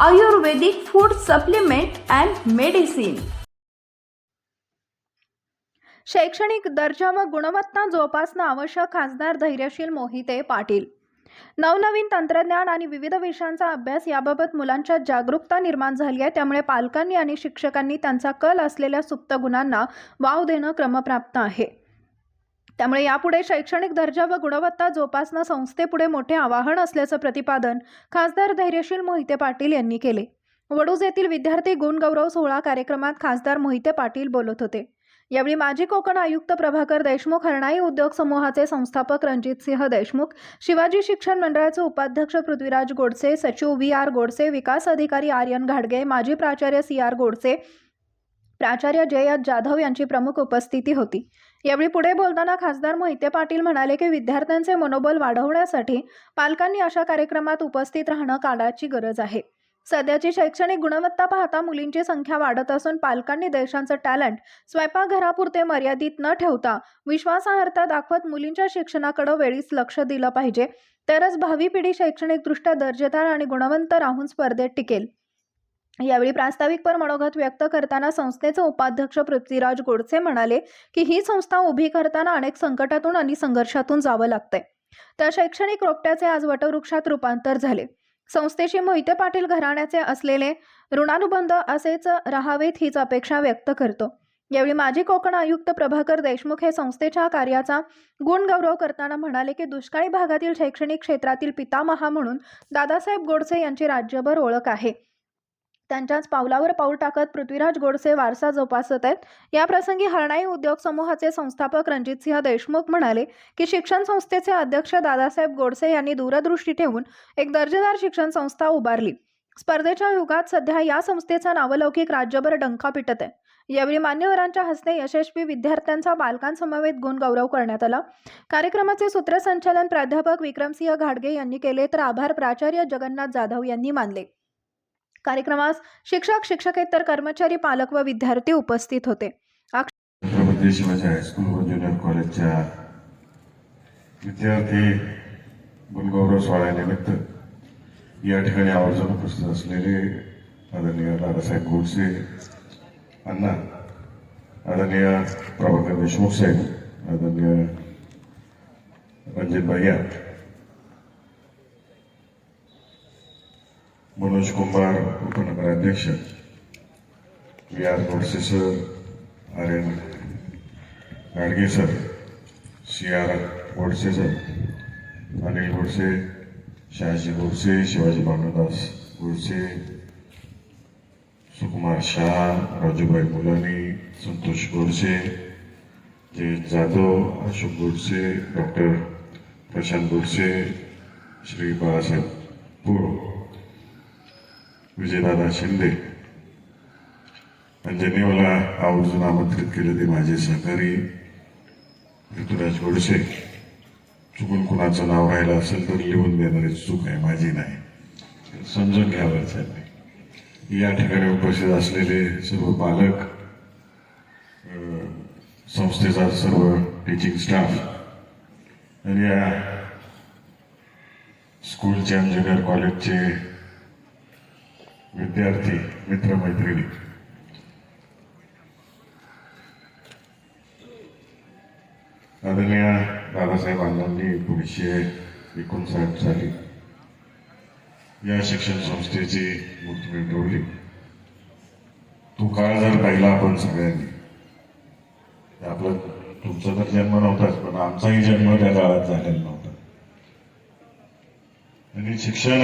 Ayurvedic food supplement and medicine. शैक्षणिक दर्जा व गुणवत्ता जोपासणं आवश्यक खासदार धैर्यशील मोहिते पाटील. नवनवीन तंत्रज्ञान आणि विविध विषयांचा अभ्यास याबाबत मुलांच्या जागरूकता निर्माण झाली आहे. त्यामुळे पालकांनी आणि शिक्षकांनी त्यांचा कल असलेल्या सुप्त गुणांना वाव देणं क्रमप्राप्त आहे. त्यामुळे यापुढे शैक्षणिक दर्जा व गुणवत्ता जोपासना संस्थेपुढे मोठे आवाहन असल्याचं प्रतिपादन खासदार धैर्यशील मोहिते पाटील यांनी केले. वडूज येथील विद्यार्थी गुणगौरव सोहळा कार्यक्रमात खासदार मोहिते पाटील बोलत होते. यावेळी माजी कोकण आयुक्त प्रभाकर देशमुख हरणाई उद्योग समूहाचे संस्थापक रणजितसिंह देशमुख शिवाजी शिक्षण मंडळाचे उपाध्यक्ष पृथ्वीराज गोडसे सचिव व्ही आर गोडसे विकास अधिकारी आर्यन घाडगे माजी प्राचार्य सी आर गोडसे प्राचार्य जयत जाधव यांची प्रमुख उपस्थिती होती. यावेळी पुढे बोलताना खासदार मोहिते पाटील म्हणाले की विद्यार्थ्यांचे मनोबल वाढवण्यासाठी पालकांनी अशा कार्यक्रमात उपस्थित राहणं काळाची गरज आहे. सध्याची शैक्षणिक गुणवत्ता पाहता मुलींची संख्या वाढत असून पालकांनी देशांचं टॅलेंट स्वयंपाकघरापुरते मर्यादित न ठेवता विश्वासार्हता दाखवत मुलींच्या शिक्षणाकडे वेळीच लक्ष दिलं पाहिजे. तरच भावी पिढी शैक्षणिकदृष्ट्या दर्जेदार आणि गुणवंत राहून स्पर्धेत टिकेल. यावेळी प्रास्ताविकपर मनोगत व्यक्त करताना संस्थेचे उपाध्यक्ष पृथ्वीराज गोडसे म्हणाले की ही संस्था उभी करताना अनेक संकटातून आणि संघर्षातून जावं लागतंय. त्या शैक्षणिक रोपट्याचे आज वटवृक्षात रूपांतर झाले. संस्थेशी मोहिते पाटील घराण्याचे असलेले ऋणानुबंध असेच राहावेत हीच अपेक्षा व्यक्त करतो. यावेळी माजी कोकण आयुक्त प्रभाकर देशमुख हे संस्थेच्या कार्याचा गुणगौरव करताना म्हणाले की दुष्काळी भागातील शैक्षणिक क्षेत्रातील पितामहा म्हणून दादासाहेब गोडसे यांची राज्यभर ओळख आहे. त्यांच्याच पावलावर पाऊल टाकत पृथ्वीराज गोडसे वारसा जोपासत आहेत. या प्रसंगी हरणाई उद्योग समूहाचे संस्थापक रणजितसिंह देशमुख म्हणाले की शिक्षण संस्थेचे अध्यक्ष दादासाहेब गोडसे यांनी दूरदृष्टी ठेवून एक दर्जेदार शिक्षण संस्था उभारली. स्पर्धेच्या युगात सध्या या संस्थेचा नावलौकिक राज्यभर डंका पिटत आहे. यावेळी मान्यवरांच्या हस्ते यशस्वी विद्यार्थ्यांचा बालकांसमवेत गुणगौरव करण्यात आला. कार्यक्रमाचे सूत्रसंचालन प्राध्यापक विक्रमसिंह घाडगे यांनी केले तर आभार प्राचार्य जगन्नाथ जाधव यांनी मानले. कार्यक्रमास शिक्षक शिक्षकेतर कर्मचारी पालक व विद्यार्थी उपस्थित होते. छत्रपती शिवाजी हायस्कूल व ज्युनियर कॉलेजच्या विद्यार्थी गुणगौरव सोहळ्यानिमित्त या ठिकाणी आवर्जून उपस्थित असलेले आदरणीय दादासाहेब गोडसे अण्णा आदरणीय प्रभाकर देशमुख साहेब आदरणीय रणजित भैया मनोज कुंभार उपनगराध्यक्ष. V R Godse sir Aryan Gadge sir C R Godse sir Anil Godse Shahaji Godse Shivaji Bhanudas Godse Sukumar Shah Rajubhai Mulani Santosh Godse Jayant Jadhav Ashok Godse doctor Prashant Godse Shri Balasaheb पूर विजयदादा शिंदे आणि ज्यांनी मला आवर्जून आमंत्रित केले ते माझे सहकारी ऋतुराज गोडसे चुकून कुणाचं नाव राहिलं असेल तर लिहून देणारी चूक आहे माझी नाही. समजून घ्यावं त्यांनी. या ठिकाणी उपस्थित असलेले सर्व पालक संस्थेचा सर्व टीचिंग स्टाफ आणि या स्कूलचे आणि कॉलेजचे विद्यार्थी मित्रमैत्रिणी. आदरणीय दादासाहेब अण्णांनी एकोणीसशे एकोणसाठ साली या शिक्षण संस्थेची मूर्ती मिळवली तो काळ जर पाहिला आपण सगळ्यांनी आपलं तुमचा तर जन्म नव्हताच पण आमचाही जन्म त्या काळात झालेला नव्हता. आणि शिक्षण